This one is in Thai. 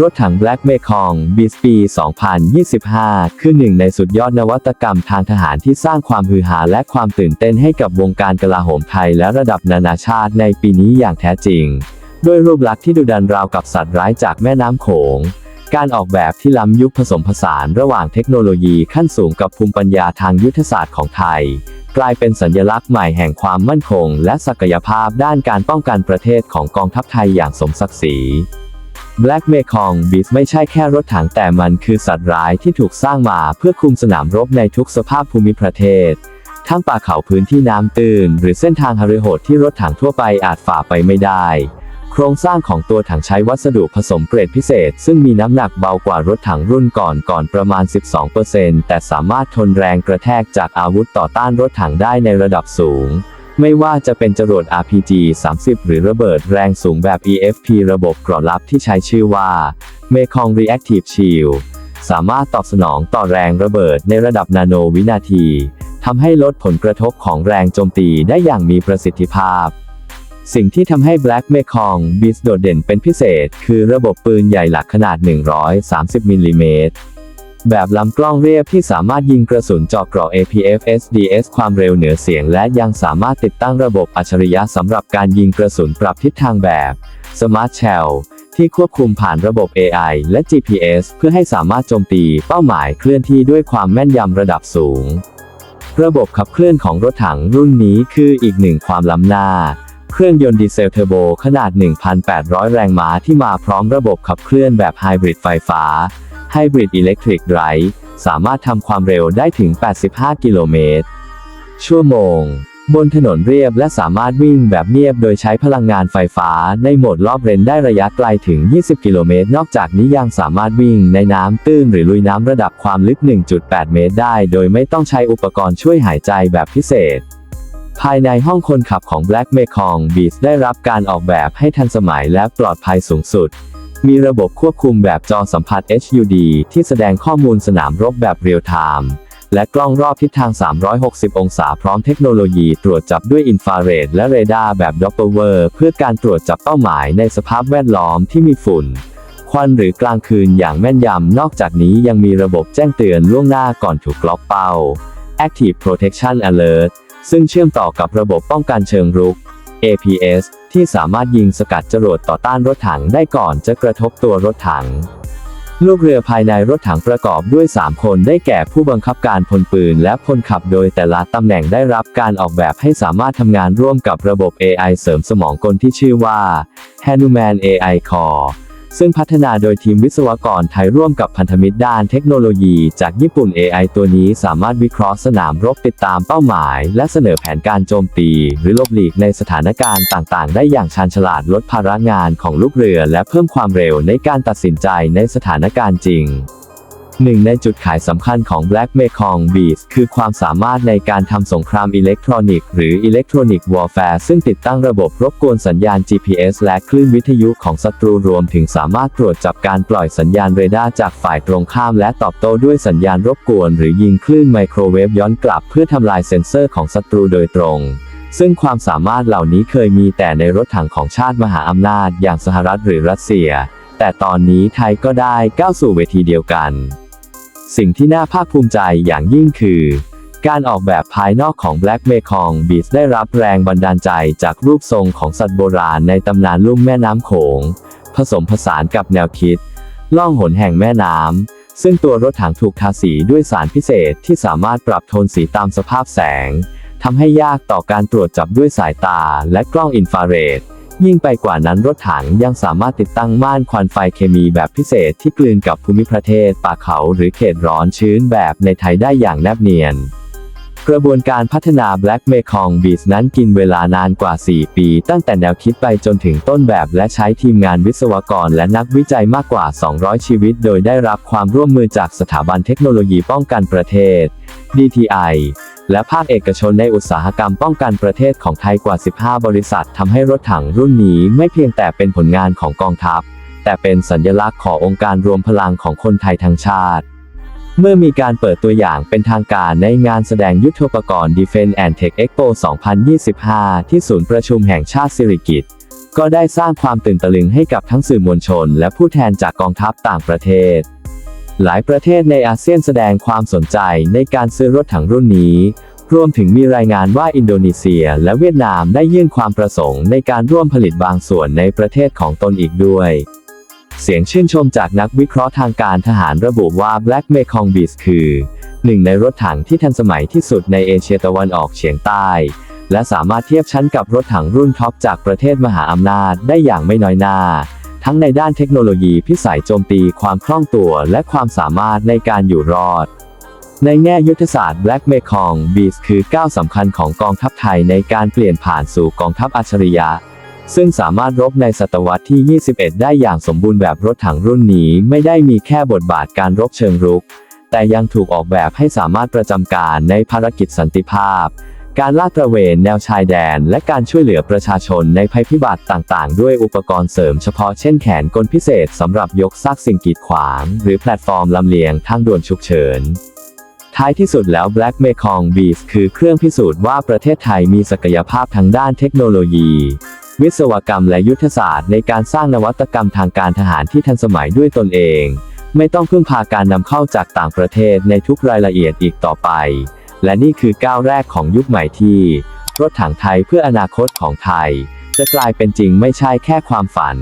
รถถัง Black Mekong b e a s t ปี 2025 คือหนึ่งในสุดยอดนวัตกรรมทางทหารที่สร้างความฮือฮาและความตื่นเต้นให้กับวงการกลาโหมไทยและระดับนานาชาติในปีนี้อย่างแท้จริง ด้วยรูปลักษณ์ที่ดุดันราวกับสัตว์ร้ายจากแม่น้ำโขง การออกแบบที่ล้ำยุคผสมผสานระหว่างเทคโนโลยีขั้นสูงกับภูมิปัญญาทางยุทธศาสตร์ของไทย กลายเป็นสัญลักษณ์ใหม่แห่งความมั่นคง และศักยภาพด้านการป้องกันประเทศของกองทัพไทยอย่างสมศักดิ์ศรี Black Mekong Beast ไม่ใช่แค่รถถังแต่มันคือสัตว์ร้ายที่ถูกสร้างมาเพื่อคุมสนามรบในทุกสภาพภูมิประเทศ ทั้งป่าเขาพื้นที่น้ำตื้น หรือเส้นทางหฤโหดที่รถถังทั่วไปอาจฝ่าไปไม่ได้ โครงสร้างของตัวถังใช้วัสดุผสมเกรดพิเศษ ซึ่งมีน้ำหนักเบากว่ารถถังรุ่นก่อนก่อนประมาณ 12%แต่สามารถทนแรงกระแทกจากอาวุธต่อต้านรถถังได้ในระดับสูง ไม่ว่าจะเป็นจรวด RPG 30 หรือระเบิดแรงสูงแบบ EFP ระบบเกราะลับที่ใช้ชื่อว่า Mekong Reactive Shield สามารถตอบสนองต่อแรงระเบิดในระดับนาโนวินาทีทำให้ลดผลกระทบของแรงโจมตีได้อย่างมีประสิทธิภาพ สิ่งที่ทำให้ Black Mekong Beast โดดเด่นเป็นพิเศษ คือระบบปืนใหญ่หลักขนาด 130มิลลิเมตร แบบลำกล้องเรียบที่สามารถยิงกระสุนเจาะเกราะ APF SDS ความเร็วเหนือเสียง และยังสามารถติดตั้งระบบอัจฉริยะสำหรับการยิงกระสุนปรับทิศทางแบบ Smart Shell ที่ควบคุมผ่านระบบ AI และ GPS เพื่อให้สามารถโจมตีเป้าหมายเคลื่อนที่ด้วยความแม่นยำระดับสูง ระบบขับเคลื่อนของรถถังรุ่นนี้คืออีกหนึ่งความล้ำหน้า เครื่องยนต์ดีเซลเทอร์โบขนาด 1,800 แรงม้าที่มาพร้อมระบบขับเคลื่อนแบบไฮบริดไฟฟ้า ไฮบริดอิเล็กทริกไดรฟ์สามารถทำความเร็วได้ถึง 85 กิโลเมตร ชั่วโมง บนถนนเรียบและสามารถวิ่งแบบเงียบโดยใช้พลังงานไฟฟ้าในโหมดรอบเรนได้ระยะไกลถึง 20 กิโลเมตร นอกจากนี้ยังสามารถวิ่งในน้ำตื้นหรือลุยน้ำระดับความลึก 1.8 เมตรได้ โดยไม่ต้องใช้อุปกรณ์ช่วยหายใจแบบพิเศษภายในห้องคนขับของ Black Mekong Beast ได้รับการออกแบบให้ทันสมัยและปลอดภัยสูงสุด มีระบบควบคุมแบบจอสัมผัส HUD ที่แสดงข้อมูลสนามรบแบบเรียลไทม์และกล้องรอบทิศทาง 360 องศาพร้อมเทคโนโลยีตรวจจับด้วยอินฟราเรดและเรดาร์แบบ Doppler เพื่อการตรวจจับเป้าหมายในสภาพแวดล้อมที่มีฝุ่น ควันหรือกลางคืนอย่างแม่นยำ นอกจากนี้ยังมีระบบแจ้งเตือนล่วงหน้าก่อนถูกล็อกเป้า Active Protection Alert ซึ่งเชื่อมต่อกับระบบป้องกันเชิงรุก APS ที่สามารถยิงสกัดจรวดต่อต้านรถถังได้ก่อนจะกระทบตัวรถถัง ลูกเรือภายในรถถังประกอบด้วย 3 คนได้แก่ผู้บังคับการพลปืนและพลขับโดยแต่ละตำแหน่งได้รับการออกแบบให้สามารถทำงานร่วมกับระบบ AI เสริมสมองกลที่ชื่อว่า Hanuman AI Core ซึ่งพัฒนาโดยทีมวิศวกรไทยร่วมกับพันธมิตรด้านเทคโนโลยีจากญี่ปุ่น AI ตัวนี้สามารถวิเคราะห์สนามรบติดตามเป้าหมาย และเสนอแผนการโจมตี หรือลบหลีกในสถานการณ์ต่าง ๆ ได้อย่างชาญฉลาดลดภาระงานของลูกเรือ และเพิ่มความเร็วในการตัดสินใจในสถานการณ์จริง หนึ่งในจุดขายสำคัญของ Black Mekong Beast คือความสามารถในการทำสงครามอิเล็กทรอนิกส์หรือ Electronic Warfare ซึ่งติดตั้งระบบรบกวนสัญญาณ GPS และคลื่นวิทยุของศัตรูรวมถึงสามารถตรวจจับการปล่อยสัญญาณเรดาร์จากฝ่ายตรงข้ามและตอบโต้ด้วยสัญญาณรบกวน หรือยิงคลื่นไมโครเวฟย้อนกลับเพื่อทำลายเซ็นเซอร์ของศัตรูโดยตรงซึ่งความสามารถเหล่านี้เคยมีแต่ในรถถังของชาติมหาอำนาจอย่างสหรัฐหรือรัสเซีย แต่ตอนนี้ไทยก็ได้ก้าวสู่เวทีเดียวกัน สิ่งที่น่าภาคภูมิใจอย่างยิ่งคือ การออกแบบภายนอกของ Black Mekong Beast ได้รับแรงบันดาลใจจากรูปทรงของสัตว์โบราณในตำนานลุ่มแม่น้ำโขง ผสมผสานกับแนวคิด ล่องหนแห่งแม่น้ำ ซึ่งตัวรถถังถูกทาสีด้วยสารพิเศษที่สามารถปรับโทนสีตามสภาพแสงทำให้ยากต่อการตรวจจับด้วยสายตาและกล้องอินฟราเรด ยิ่งไปกว่านั้นรถถังยังสามารถติดตั้งม่านควันไฟเคมีแบบพิเศษที่กลืนกับภูมิประเทศ ป่าเขาหรือเขตร้อนชื้นแบบในไทยได้อย่างแนบเนียนกระบวนการพัฒนา Black Mekong Beast นั้นกินเวลานานกว่า 4 ปี ตั้งแต่แนวคิดไปจนถึงต้นแบบและใช้ทีมงานวิศวกรและนักวิจัยมากกว่า 200 ชีวิต โดยได้รับความร่วมมือจากสถาบันเทคโนโลยีป้องกันประเทศ DTI และภาคเอกชนในอุตสาหกรรมป้องกันประเทศของไทยกว่า 15 บริษัททำให้รถถังรุ่นนี้ไม่เพียงแต่เป็นผลงานของกองทัพ แต่เป็นสัญลักษณ์ขององค์การรวมพลังของคนไทยทั้งชาติ เมื่อมีการเปิดตัวอย่างเป็นทางการในงานแสดงยุทธปกรณ์ Defense and Tech Expo 2025 ที่ศูนย์ประชุมแห่งชาติสิริกิติ์ก็ได้สร้างความตื่นตะลึงให้กับทั้งสื่อมวลชน และผู้แทนจากกองทัพต่างประเทศ หลายประเทศในอาเซียนแสดงความสนใจในการซื้อรถถังรุ่นนี้ รวมถึงมีรายงานว่าอินโดนีเซียและเวียดนามได้ยื่นความประสงค์ในการร่วมผลิตบางส่วนในประเทศของตนอีกด้วย เสียงชื่นชมจากนักวิเคราะห์ทางการทหารระบุว่า Black Mekong Beast คือหนึ่งในรถถังที่ทันสมัยที่สุดในเอเชียตะวันออกเฉียงใต้ และสามารถเทียบชั้นกับรถถังรุ่นท็อปจากประเทศมหาอำนาจได้อย่างไม่น้อยหน้า ทั้งในด้านเทคโนโลยีพิสัยโจมตีความคล่องตัวและความสามารถในการอยู่รอด ในแง่ยุทธศาสตร์ Black Mekong Beast คือก้าวสำคัญของกองทัพไทยในการเปลี่ยนผ่านสู่กองทัพอัจฉริยะ ซึ่งสามารถรบในศตวรรษที่ 21 ได้อย่างสมบูรณ์แบบรถถังรุ่นนี้ไม่ได้มีแค่บทบาทการรบเชิงรุก แต่ยังถูกออกแบบให้สามารถประจำการในภารกิจสันติภาพ การลาดตระเวนแนวชายแดน และการช่วยเหลือประชาชนในภัยพิบัติต่างๆ ด้วยอุปกรณ์เสริมเฉพาะเช่นแขนกลพิเศษสำหรับยกซากสิ่งกีดขวาง หรือแพลตฟอร์มลำเลียงทางด่วนฉุกเฉิน ท้ายที่สุดแล้ว Black Mekong Beast คือเครื่องพิสูจน์ว่าประเทศไทยมีศักยภาพทางด้านเทคโนโลยี วิศวกรรมและยุทธศาสตร์ในการสร้างนวัตกรรมทางการทหารที่ทันสมัยด้วยตนเอง ไม่ต้องพึ่งพาการนำเข้าจากต่างประเทศในทุกรายละเอียดอีกต่อไป และนี่คือก้าวแรกของยุคใหม่ที่ รถถังไทยเพื่ออนาคตของไทย จะกลายเป็นจริงไม่ใช่แค่ความฝัน